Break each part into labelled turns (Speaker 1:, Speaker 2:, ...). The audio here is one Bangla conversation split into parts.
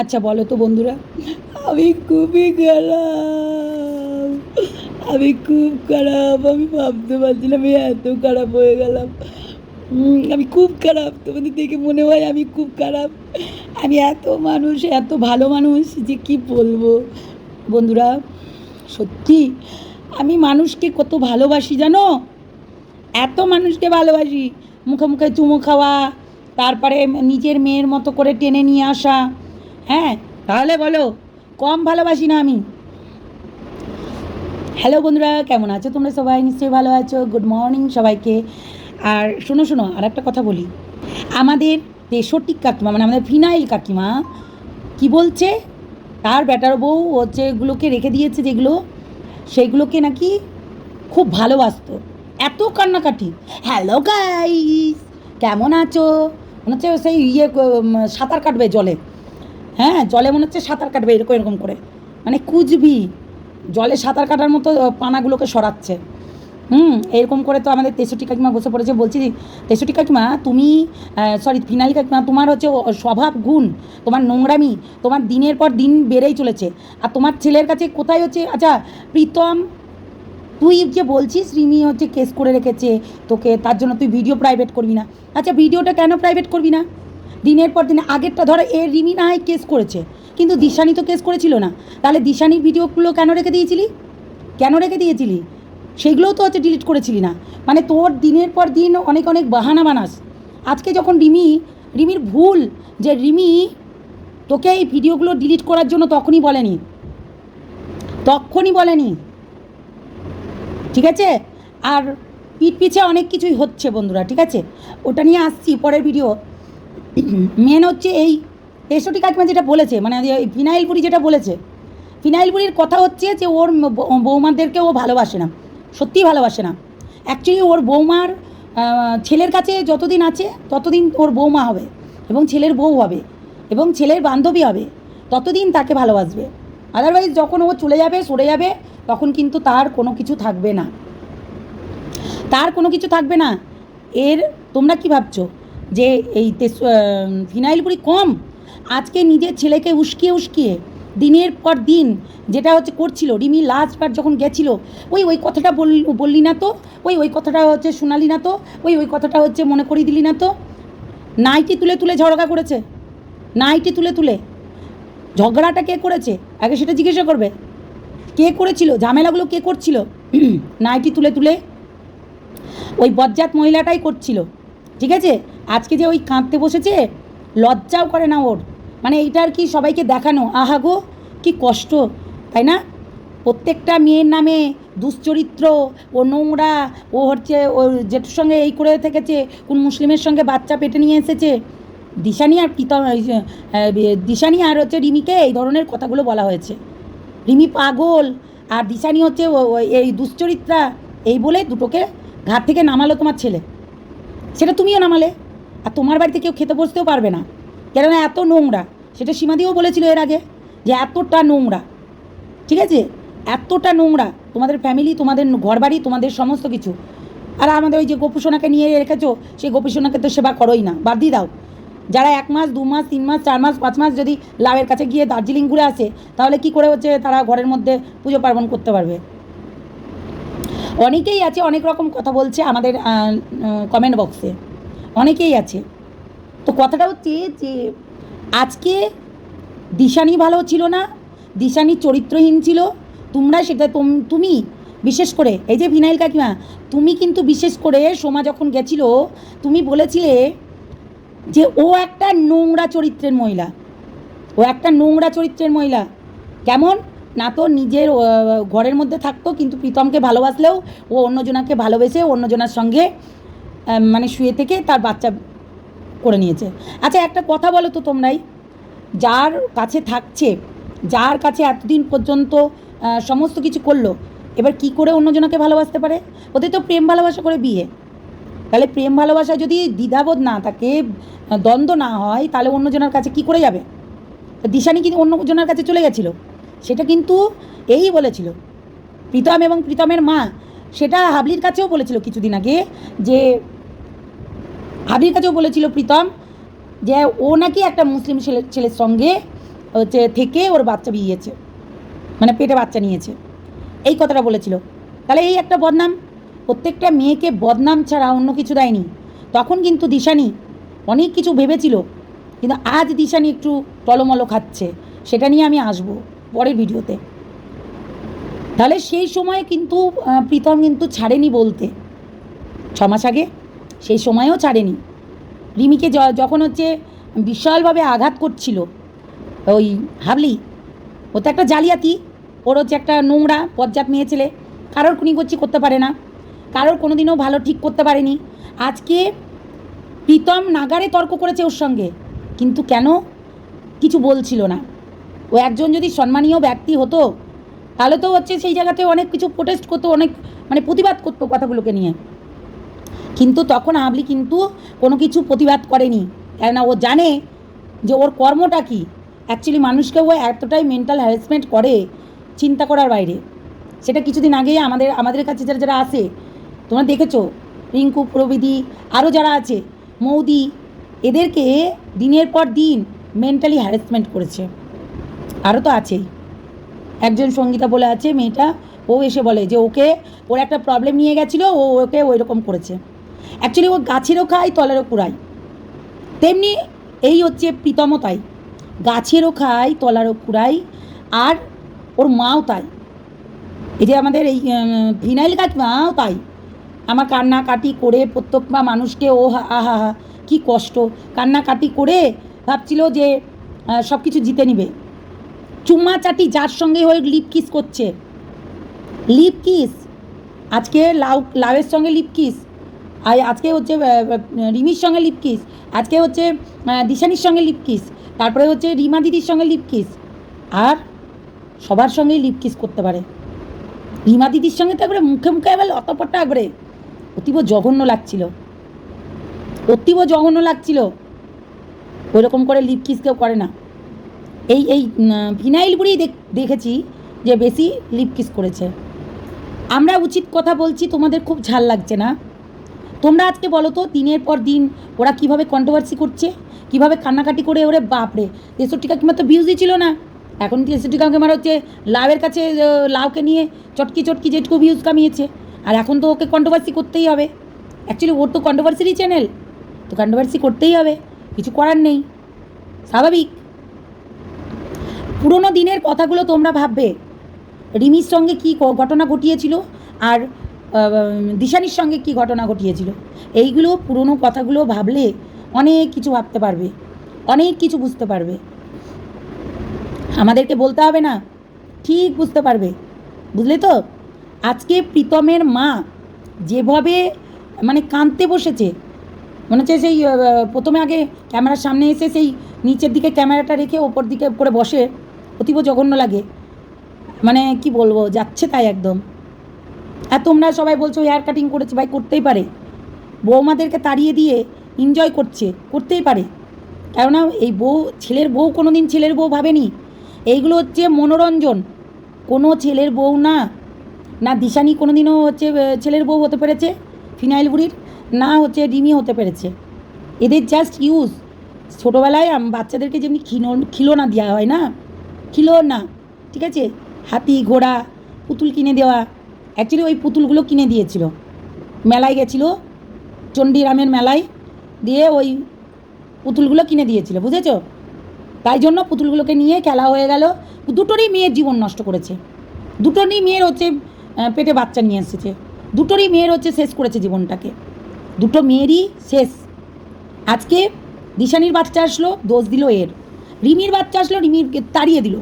Speaker 1: আচ্ছা বলো তো বন্ধুরা। আমি খুবই খারাপ। আমি খুব খারাপ। আমি ভাবতে পারছিলাম আমি এত খারাপ হয়ে গেলাম। আমি খুব খারাপ। তোমাদের দেখে মনে হয় আমি খুব খারাপ। আমি এত মানুষ, এত ভালো মানুষ যে কি বলব? বন্ধুরা, সত্যি, আমি মানুষকে কত ভালোবাসি জানো? এত মানুষকে ভালোবাসি। মুখে মুখে চুমু খাওয়া, তারপরে নিজের মেয়ের মতো করে টেনে নিয়ে আসা হ্যাঁ তাহলে বলো, কম ভালোবাসি না আমি? হ্যালো বন্ধুরা, কেমন আছো তোমরা সবাই? নিশ্চয়ই ভালো আছো। গুড মর্নিং সবাইকে। আর শোনো শোনো আর একটা কথা বলি। আমাদের তেষট্টি কাকিমা মানে আমাদের ফিনাইল কাকিমা কি বলছে? তার বেটার বউ হচ্ছে এগুলোকে রেখে দিয়েছে যেগুলো, সেগুলোকে নাকি খুব ভালোবাসতো। এত কান্নাকাটি। হ্যালো গাইস কেমন আছো? মনে হচ্ছে সেই ইয়ে সাঁতার কাটবে জলে। হ্যাঁ জলে মনে হচ্ছে সাঁতার কাটবে, এরকম এরকম করে। মানে কুচবি জলে সাঁতার কাটার মতো পানাগুলোকে সরাচ্ছে। হুম, এরকম করে তো আমাদের তেষট্টি কাকিমা বসে পড়েছে। বলছি, তেষট্টি কাকিমা, তুমি সরি ফিনাইল কাকিমা, তোমার হচ্ছে স্বভাব গুণ, তোমার নোংরামি, তোমার দিনের পর দিন বেড়েই চলেছে। আর তোমার ছেলের কাছে কোথায় হচ্ছে আচ্ছা প্রীতম, তুই যে বলছিস, রিমি হচ্ছে কেস করে রেখেছে তোকে, তার জন্য তুই ভিডিও প্রাইভেট করবি না। আচ্ছা ভিডিওটা কেন প্রাইভেট করবি না? দিনের পর দিন আগেরটা ধরো, এ রিমি না হয় কেস করেছে। কিন্তু দিশানি তো কেস করেছিল না। তাহলে দিশানির ভিডিওগুলো কেন রেখে দিয়েছিলি? কেন রেখে দিয়েছিলি? সেগুলোও তো হচ্ছে ডিলিট করেছিলি না। মানে তোর দিনের পর দিন অনেক অনেক বাহানা বানাস। আজকে যখন রিমি, রিমির ভুল যে রিমি তোকে এই ভিডিওগুলো ডিলিট করার জন্য তখনই বলেনি। তখনই বলেনি। ঠিক আছে? আর পিঠ পিছে অনেক কিছুই হচ্ছে বন্ধুরা, ঠিক আছে? ওটা নিয়ে আসছি পরের ভিডিও মেন হচ্ছে এই তেষট্টি কাকিমা যেটা বলেছে মানে এই ফিনাইলপুরি যেটা বলেছে ফিনাইল ফিনাইলপুরির কথা হচ্ছে যে ওর বৌমাদেরকে ও ভালোবাসে না সত্যিই ভালোবাসে না। অ্যাকচুয়ালি ওর বৌমার ছেলের কাছে যতদিন আছে ততদিন ওর বৌমা হবে এবং ছেলের বউ হবে এবং ছেলের বান্ধবী হবে, ততদিন তাকে ভালোবাসবে। আদারওয়াইজ যখন ও চলে যাবে, সরে যাবে, তখন কিন্তু তার কোনো কিছু থাকবে না। তার কোনো কিছু থাকবে না। এর তোমরা কি ভাবছ? যে এই আহ, কম আজকে নিজের ছেলেকে উস্কিয়ে উস্কিয়ে দিনের পর দিন যেটা হচ্ছে করছিল রিমি লাস্টবার যখন গেছিল ওই ওই কথাটা বল বললি না তো ওই ওই কথাটা হচ্ছে শোনালি না তো ওই ওই কথাটা হচ্ছে মনে করিয়ে দিলি না তো। নাইটি তুলে তুলে ঝগড়া করেছে নাইটি তুলে তুলে। ঝগড়াটা কে করেছে? আগে সেটা জিজ্ঞাসা করবে। কে করেছিল? ঝামেলাগুলো কে করছিল? নাইটি তুলে তুলে ওই বজ্জাত মহিলাটাই করছিল। ঠিক আছে? আজকে যে ওই কাঁদতে বসেছে লজ্জাও করে না ওর। মানে এইটা আর কি সবাইকে দেখানো। আহা গো কি কষ্ট তাই না? প্রত্যেকটা মেয়ের নামে দুশ্চরিত্র ও নোংরা ও হচ্ছে ও জেঠুর সঙ্গে এই করে থেকেছে কোন মুসলিমের সঙ্গে বাচ্চা পেটে নিয়ে এসেছে। দিশানি আর যে, দিশানি আর হচ্ছে রিমিকে এই ধরনের কথাগুলো বলা হয়েছে। রিমি পাগল আর দিশানি হচ্ছে এই দুশ্চরিত্রা এই বলে দুটোকে ঘাট থেকে নামালো তোমার ছেলে। সেটা তুমিও নামালে। আর তোমার বাড়িতে কেউ খেতে বসতেও পারবে না। কেননা এত নোংরা। সেটা সীমাদিও বলেছিল এর আগে যে এতটা নোংরা। ঠিক আছে? এতটা নোংরা। তোমাদের ফ্যামিলি তোমাদের ঘরবাড়ি, তোমাদের সমস্ত কিছু। আর আমাদের ওই যে গোপুসোনাকে নিয়ে রেখেছো, সেই গোপুসোনাকে তো সেবা করোই না। বাদ দিয়ে দাও। যারা এক মাস, দু মাস, তিন মাস, চার মাস, পাঁচ মাস যদি লাভের কাছে গিয়ে দার্জিলিং ঘুরে আসে, তাহলে কি করে হচ্ছে তারা ঘরের মধ্যে পুজো পার্বণ করতে পারবে? অনেকেই আছে, অনেক রকম কথা বলছে আমাদের কমেন্ট বক্সে অনেকেই আছে। তো কথাটা হচ্ছে যে, আজকে দিশানি ভালো ছিল না, দিশানি চরিত্রহীন ছিল। তোমরা সেটা তোম- বিশেষ করে, এই যে ভিনাইল কাকিমা, তুমি কিন্তু বিশেষ করে সোমা যখন গেছিল, তুমি বলেছিলে যে ও একটা নোংরা চরিত্রের মহিলা। ও একটা নোংরা চরিত্রের মহিলা। কেমন? না তো নিজের ঘরের মধ্যে থাকতো, কিন্তু প্রীতমকে ভালোবাসলেও ও অন্যজনাকে ভালোবেসে অন্যজনার সঙ্গে মানে শুয়ে থেকে তার বাচ্চা করে নিয়েছে। আচ্ছা একটা কথা বলো তো তোমরাই। যার কাছে থাকছে, যার কাছে এতদিন পর্যন্ত সমস্ত কিছু করল, এবার কি করে অন্যজনকে ভালোবাসতে পারে? ওদের তো প্রেম ভালোবাসা করে বিয়ে। তাহলে প্রেম ভালোবাসা যদি দ্বিধাবোধ না থাকে, দ্বন্দ্ব না হয়, তাহলে অন্যজনের কাছে কি করে যাবে? দিশানি কিন্তু অন্যজনের কাছে চলে গেছিল? সেটা কিন্তু এই বলেছিল। প্রীতম এবং প্রীতমের মা, সেটা হাবলির কাছেও বলেছিল কিছুদিন আগে যে, হাবলির কাছেও বলেছিল প্রীতম যে, ও নাকি একটা মুসলিম ছেলে, ছেলের সঙ্গে হচ্ছে থেকে ওর বাচ্চা বিয়েছে মানে পেটে বাচ্চা নিয়েছে। এই কথাটা বলেছিল। তাহলে এই একটা বদনাম, প্রত্যেকটা মেয়েকে বদনাম ছাড়া অন্য কিছু দেয়নি। তখন কিন্তু দিশানি অনেক কিছু ভেবেছিল, কিন্তু আজ দিশানি একটু টলমলো খাচ্ছে, সেটা নিয়ে আমি আসব। পরের ভিডিওতে। তাহলে সেই সময়ে কিন্তু প্রীতম কিন্তু ছাড়েনি বলতে। ছ মাস আগে সেই সময়েও ছাড়েনি। রিমিকে যখন হচ্ছে বিশালভাবে আঘাত করছিল, ওই হাবলি, ও তো একটা জালিয়াতি, ওর হচ্ছে একটা নোংরা পর্যাপ্ত মেয়ে ছেলে, কারোর কুনি করছি করতে পারে না, কারোর কোনো দিনও ভালো ঠিক করতে পারেনি। আজকে প্রীতম নাগারে তর্ক করেছে ওর সঙ্গে, কিন্তু কেন কিছু বলছিল না। ও একজন যদি সম্মানীয় ব্যক্তি হতো, তাহলে তো হচ্ছে সেই জায়গাতে অনেক কিছু প্রোটেস্ট করতো, অনেক মানে প্রতিবাদ করতো কথাগুলোকে নিয়ে। কিন্তু তখন হাবলি কিন্তু কোনো কিছু প্রতিবাদ করেনি। কেননা ও জানে যে ওর কর্মটা কী। অ্যাকচুয়ালি মানুষকে ও এতটাই মেন্টাল হ্যারাসমেন্ট করে চিন্তা করার বাইরে। সেটা কিছুদিন আগেই আমাদের আমাদের কাছে যারা যারা আসে, তোমরা দেখেছ, রিঙ্কু প্রবিধি আরও যারা আছে, মৌদি, এদেরকে দিনের পর দিন মেন্টালি হ্যারাসমেন্ট করেছে। আরও তো আছেই। একজন সঙ্গীতা বলে আছে মেয়েটা, ও এসে বলে যে ওকে, ওর একটা প্রবলেম নিয়ে গেছিল, ও ওকে ওই রকম করেছে। অ্যাকচুয়ালি ও গাছেরও খায়, তলেরও কুড়ায়। তেমনি এই হচ্ছে প্রীতমতাই গাছেরও খায়, তলারও কুড়াই আর ওর মাও তাই। এই যে আমাদের এই ফিনাইল গাছ মাও তাই। আমার কান্নাকাটি করে প্রত্যেক মা মানুষকে, ও আহা, হা, কী কষ্ট। কান্নাকাটি করে ভাবছিল যে সব কিছু জিতে নিবে। চুম্মা চাটি যার সঙ্গে হয়ে লিপ কিস করছে। লিপ কিস আজকে লাউ, লাউয়ের সঙ্গে লিপ কিস আর আজকে হচ্ছে রিমির সঙ্গে লিপ কিস আজকে হচ্ছে দিশানির সঙ্গে লিপ কিস তারপরে হচ্ছে রিমা দিদির সঙ্গে লিপ কিস আর সবার সঙ্গেই লিপ কিস করতে পারে। রিমা দিদির সঙ্গে তো একবারে মুখে মুখে এবার অতপটটা একবারে অতীব জঘন্য লাগছিল। অতীব জঘন্য লাগছিল। ওইরকম করে লিপ কিস কেউ করে না। এই এই ফিনাইল বুড়ি দেখেছি যে বেশি লিপ কিস করেছে। আমরা উচিত কথা বলছি, তোমাদের খুব ঝাল লাগছে না? তোমরা আজকে বলো তো, দিনের পর দিন ওরা কীভাবে কন্ট্রোভার্সি করছে? কীভাবে কান্নাকাটি করে ওরে বাপরে তেষট্টি কাকিমার তো ভিউজই ছিল না। এখন তেষট্টি কাকিমার হচ্ছে লাভের কাছে লাউকে নিয়ে চটকি চটকি যেটুকু ভিউজ কামিয়েছে। আর এখন তো ওকে কন্ট্রোভার্সি করতেই হবে। অ্যাকচুয়ালি ওর তো কন্ট্রোভার্সিরই চ্যানেল তো কন্ট্রোভার্সি করতেই হবে। কিছু করার নেই। স্বাভাবিক। পুরোনো দিনের কথাগুলো তোমরা ভাববে। রিমির সঙ্গে কী ঘটনা ঘটিয়েছিল আর দিশানির সঙ্গে কী ঘটনা ঘটিয়েছিল, এইগুলো পুরনো কথাগুলো ভাবলে অনেক কিছু ভাবতে পারবে, অনেক কিছু বুঝতে পারবে। আমাদেরকে বলতে হবে না, ঠিক বুঝতে পারবে, বুঝলে তো? আজকে প্রীতমের মা যেভাবে মানে কাঁদতে বসেছে, মনে হচ্ছে সেই প্রথমে আগে ক্যামেরার সামনে এসে সেই নিচের দিকে ক্যামেরাটা রেখে ওপর দিকে করে বসে অতীব জঘন্য লাগে। মানে কি বলব, যাচ্ছে তাই একদম। আর তোমরা সবাই বলছো হেয়ার কাটিং করেছে, ভাই করতেই পারে। বৌমাদেরকে তাড়িয়ে দিয়ে এনজয় করছে, করতেই পারে। কেননা এই বউ, ছেলের বউ কোনো দিন ছেলের বউ ভাবেনি। এইগুলো হচ্ছে মনোরঞ্জন। কোনো ছেলের বউ না না দিশানি কোনো দিনও হচ্ছে ছেলের বউ হতে পেরেছে, ফিনাইল বুড়ির, না হচ্ছে ডিমি হতে পেরেছে। এদের জাস্ট ইউজ ছোটোবেলায় বাচ্চাদেরকে যেমনি খিলো খিলোনা দেওয়া হয় না খিলোনা ঠিক আছে? হাতি, ঘোড়া, পুতুল কিনে দেওয়া। অ্যাকচুয়ালি ওই পুতুলগুলো কিনে দিয়েছিল। মেলায় গেছিল, চণ্ডীরামের মেলায় দিয়ে ওই পুতুলগুলো কিনে দিয়েছিল, বুঝেছ? তাই জন্য পুতুলগুলোকে নিয়ে খেলা হয়ে গেল। দুটোরই মেয়ের জীবন নষ্ট করেছে। দুটোরই মেয়ের হচ্ছে পেটে বাচ্চা নিয়ে এসেছে। দুটোরই মেয়ের হচ্ছে শেষ করেছে জীবনটাকে। দুটো মেয়েরই শেষ। আজকে দিশানির বাচ্চা আসলো, দোষ দিল এর। রিমির বাচ্চা আসলো, রিমিরকে তাড়িয়ে দিল।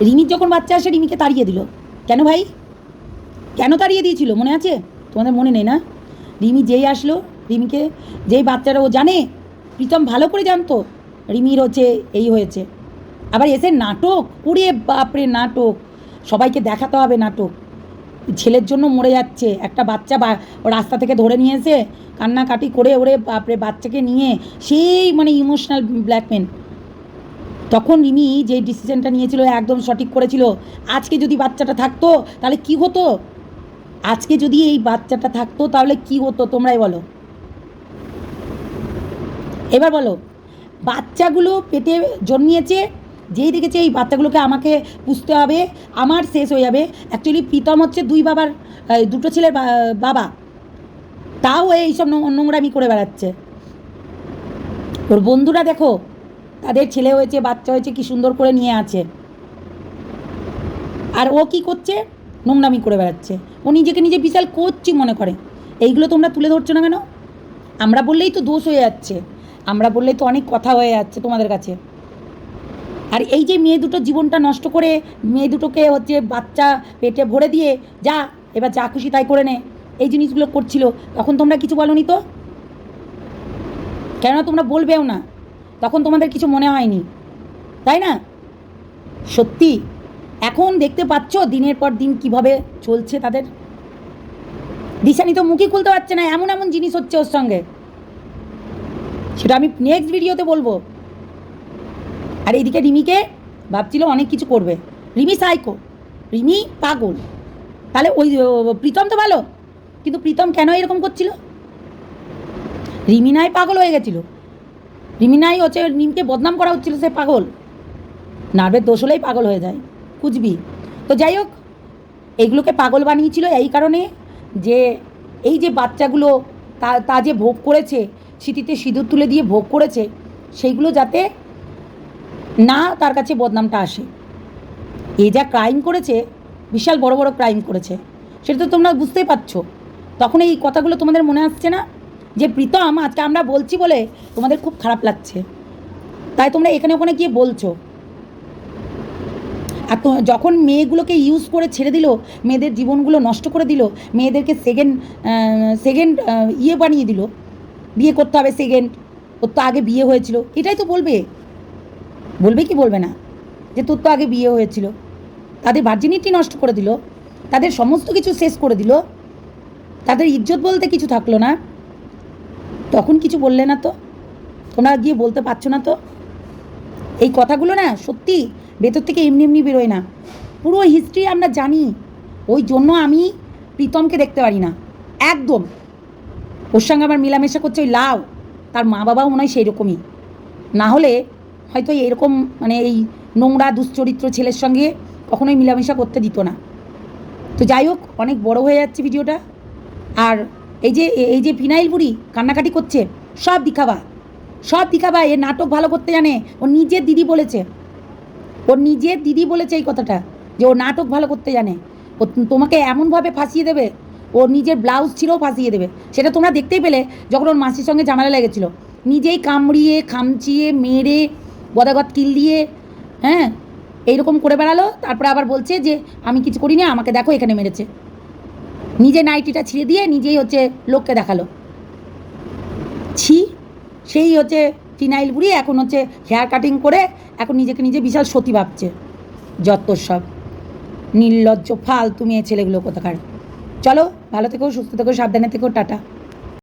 Speaker 1: রিমির যখন বাচ্চা আসে, রিমিকে তাড়িয়ে দিল। কেন ভাই? কেন তাড়িয়ে দিয়েছিল? মনে আছে? তোমাদের মনে নেই না? রিমি যেই আসলো, রিমিকে, যেই বাচ্চারা ও জানে, প্রীতম ভালো করে জানতো, রিমির হচ্ছে এই হয়েছে। আবার এসে নাটক, ওরে বাপরে, নাটক। সবাইকে দেখাতে হবে নাটক। ছেলের জন্য মরে যাচ্ছে। একটা বাচ্চা বা রাস্তা থেকে ধরে নিয়ে এসে কান্নাকাটি করে ওরে বাপরে, বাচ্চাকে নিয়ে সেই মানে ইমোশনাল ব্ল্যাকমেন তখন রিমি যে ডিসিশনটা নিয়েছিল, একদম সঠিক করেছিল, আজকে যদি বাচ্চাটা থাকতো, তাহলে কি হতো? আজকে যদি এই বাচ্চাটা থাকতো, তাহলে কি হতো? তোমরাই বলো। এবার বলো, বাচ্চাগুলো পেটে জন্মিয়েছে, যেই দেখেছে এই বাচ্চাগুলোকে আমাকে পুষতে হবে, আমার শেষ হয়ে যাবে। অ্যাকচুয়ালি প্রীতম হচ্ছে দুই বাবার দুটো ছেলের বাবা। তাও এইসব নোংরামি করে বেড়াচ্ছে। ওর বন্ধুরা দেখো তাদের ছেলে হয়েছে, বাচ্চা হয়েছে, কি সুন্দর করে নিয়ে আছে। আর ও কি করছে? নোংরামি করে বেড়াচ্ছে। ও নিজেকে নিজে বিশাল করছি মনে করে। এইগুলো তোমরা তুলে ধরছো না কেন? আমরা বললেই তো দোষ হয়ে যাচ্ছে। আমরা বললেই তো অনেক কথা হয়ে যাচ্ছে তোমাদের কাছে। আর এই যে মেয়ে দুটো জীবনটা নষ্ট করে, মেয়ে দুটোকে হচ্ছে বাচ্চা পেটে ভরে দিয়ে, যা, এবার যা খুশি তাই করে নে। এই জিনিসগুলো করছিল। তখন তোমরা কিছু বলনি তো? কেননা তোমরা বলবেও না। তখন তোমাদের কিছু মনে হয়নি, তাই না? সত্যি? এখন দেখতে পাচ্ছ দিনের পর দিন কীভাবে চলছে তাদের? দিশানি তো মুখই খুলতে পারছে না, এমন এমন জিনিস হচ্ছে ওর সঙ্গে। সেটা আমি নেক্সট ভিডিওতে বলব। আর এইদিকে রিমিকে ভাবছিল অনেক কিছু করবে। রিমি সাইকো রিমি পাগল। তাহলে ওই প্রীতম তো ভালো, কিন্তু প্রীতম কেন এরকম করছিল? রিমি নাই পাগল হয়ে গেছিল। রিমি নাই হচ্ছে নিমকে বদনাম করা হচ্ছিল সে পাগল। নার্ভের দোষ হলেই পাগল হয়ে যায় কুচবি তো যাই হোক এইগুলোকে পাগল বানিয়েছিল এই কারণে যে এই যে বাচ্চাগুলো তা তা যে ভোগ করেছে স্মৃতিতে সিঁদুর তুলে দিয়ে ভোগ করেছে, সেইগুলো যাতে না তার কাছে বদনামটা আসে। এ যা ক্রাইম করেছে, বিশাল বড় বড় ক্রাইম করেছে, সেটা তো তোমরা বুঝতেই পারছ। তখন এই কথাগুলো তোমাদের মনে আসছে না? যে প্রীতম আজকে আমরা বলছি বলে তোমাদের খুব খারাপ লাগছে। তাই তোমরা এখানে ওখানে গিয়ে বলছো। আর যখন মেয়েগুলোকে ইউজ করে ছেড়ে দিল, মেয়েদের জীবনগুলো নষ্ট করে দিল, মেয়েদেরকে সেকেন্ড সেকেন্ড ইয়ে বানিয়ে দিল। বিয়ে করতে হবে সেকেন্ড ওর তো আগে বিয়ে হয়েছিল। এটাই তো বলবে। বলবে কি বলবে না? যে তোর তো আগে বিয়ে হয়েছিল। তাদের ভার্জিনিটি নষ্ট করে দিল। তাদের সমস্ত কিছু শেষ করে দিল। তাদের ইজ্জত বলতে কিছু থাকল না। তখন কিছু বললে না তো? তোমরা গিয়ে বলতে পারছ না তো? এই কথাগুলো না সত্যি ভেতর থেকে এমনি এমনি বেরোয় না। পুরো হিস্ট্রি আমরা জানি। ওই জন্য আমি প্রীতমকে দেখতে পারি না। একদম। ওর সঙ্গে আমার মেলামেশা করছে ওই লাউ। তার মা বাবাও মনে হয় সেই রকমই না হলে হয়তো এরকম মানে এই নোংরা, দুশ্চরিত্র ছেলের সঙ্গে কখনোই মেলামেশা করতে দিত না। তো যাই হোক, অনেক বড় হয়ে যাচ্ছে ভিডিওটা আর এই যে এই যে ফিনাইল বুড়ি কান্নাকাটি করছে, সব দিখাবা। সব দিখাবা এ নাটক ভালো করতে জানে। ও নিজের দিদি বলেছে। ওর নিজের দিদি বলেছে এই কথাটা, যে ও নাটক ভালো করতে জানে। ও তোমাকে এমনভাবে ফাঁসিয়ে দেবে, ওর নিজের ব্লাউজ ছিঁড়েও ফাঁসিয়ে দেবে। সেটা তোমরা দেখতেই পেলে যখন ওর মাসির সঙ্গে ঝামেলা লেগেছিলো। নিজেই কামড়িয়ে, খামচিয়ে, মেরে, গদাগদ কিল দিয়ে হ্যাঁ এইরকম করে বেড়ালো। তারপরে আবার বলছে যে, আমি কিছু করিনি, আমাকে দেখো, এখানে মেরেছে। নিজে নাইটিটা ছিঁড়ে দিয়ে নিজেই হচ্ছে লোককে দেখাল। ছি, সেই হচ্ছে ফিনাইল বুড়ি এখন হচ্ছে হেয়ার কাটিং করে এখন নিজেকে নিজে বিশাল সতী ভাবছে। যত সব। নির্লজ্জ ফাল তুমি এ ছেলেগুলো কোথাকার। চলো, ভালো থেকো, সুস্থ থেকো, সাবধানে থেকো, টাটা।